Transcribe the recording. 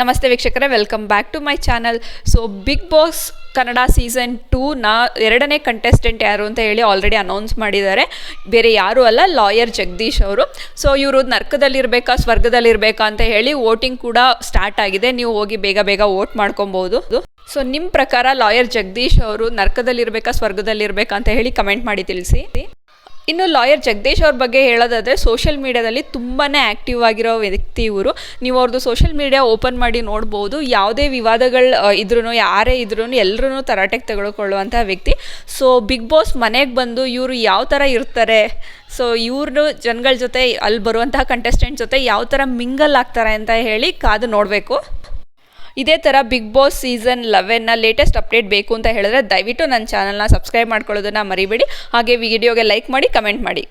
ನಮಸ್ತೆ ವೀಕ್ಷಕರೇ welcome back to my channel so Big Boss Kannada season ಟೂನ ಎರಡನೇ contestant ಯಾರು ಅಂತ ಹೇಳಿ ಆಲ್ರೆಡಿ ಅನೌನ್ಸ್ ಮಾಡಿದ್ದಾರೆ. ಬೇರೆ ಯಾರೂ ಅಲ್ಲ ಲಾಯರ್ ಜಗದೀಶ್ ಅವರು. ಸೊ ಇವರು ನರ್ಕದಲ್ಲಿರಬೇಕಾ, ಸ್ವರ್ಗದಲ್ಲಿರಬೇಕಾ ಅಂತ ಹೇಳಿ ವೋಟಿಂಗ್ ಕೂಡ ಸ್ಟಾರ್ಟ್ ಆಗಿದೆ. ನೀವು ಹೋಗಿ ಬೇಗ ಬೇಗ ವೋಟ್ ಮಾಡ್ಕೊಬೋದು. ಸೊ ನಿಮ್ಮ ಪ್ರಕಾರ ಲಾಯರ್ ಜಗದೀಶ್ ಅವರು ನರ್ಕದಲ್ಲಿರಬೇಕಾ, ಸ್ವರ್ಗದಲ್ಲಿರಬೇಕಾ ಅಂತ ಹೇಳಿ ಕಮೆಂಟ್ ಮಾಡಿ ತಿಳಿಸಿ. ಇನ್ನು ಲಾಯರ್ ಜಗದೀಶ್ ಅವ್ರ ಬಗ್ಗೆ ಹೇಳೋದಾದರೆ ಸೋಷಿಯಲ್ ಮೀಡ್ಯಾದಲ್ಲಿ ತುಂಬಾ ಆ್ಯಕ್ಟಿವ್ ಆಗಿರೋ ವ್ಯಕ್ತಿ ಇವರು. ನೀವು ಅವ್ರದ್ದು ಸೋಷಿಯಲ್ ಮೀಡಿಯಾ ಓಪನ್ ಮಾಡಿ ನೋಡ್ಬೋದು. ಯಾವುದೇ ವಿವಾದಗಳು ಇದ್ರೂ ಯಾರೇ ಇದ್ರೂ ಎಲ್ಲರೂ ತರಾಟೆಗೆ ತೆಗೆದುಕೊಳ್ಳುವಂಥ ವ್ಯಕ್ತಿ. ಸೊ ಬಿಗ್ ಬಾಸ್ ಮನೆಗೆ ಬಂದು ಇವರು ಯಾವ ಥರ ಇರ್ತಾರೆ? ಸೊ ಇವ್ರನ್ನು ಜನಗಳ ಜೊತೆ ಅಲ್ಲಿ ಬರುವಂತಹ ಕಂಟೆಸ್ಟೆಂಟ್ ಜೊತೆ ಯಾವ ಥರ ಮಿಂಗಲ್ ಆಗ್ತಾರೆ ಅಂತ ಹೇಳಿ ಕಾದು ನೋಡಬೇಕು. ಇದೇ ಥರ ಬಿಗ್ ಬಾಸ್ ಸೀಸನ್ ಲೆವೆನ್ನ ಲೇಟೆಸ್ಟ್ ಅಪ್ಡೇಟ್ ಬೇಕು ಅಂತ ಹೇಳಿದ್ರೆ ದಯವಿಟ್ಟು ನನ್ನ ಚಾನಲ್ನ ಸಬ್ಸ್ಕ್ರೈಬ್ ಮಾಡ್ಕೊಳ್ಳೋದನ್ನು ಮರಿಬೇಡಿ. ಹಾಗೆ ವಿಡಿಯೋಗೆ ಲೈಕ್ ಮಾಡಿ ಕಮೆಂಟ್ ಮಾಡಿ.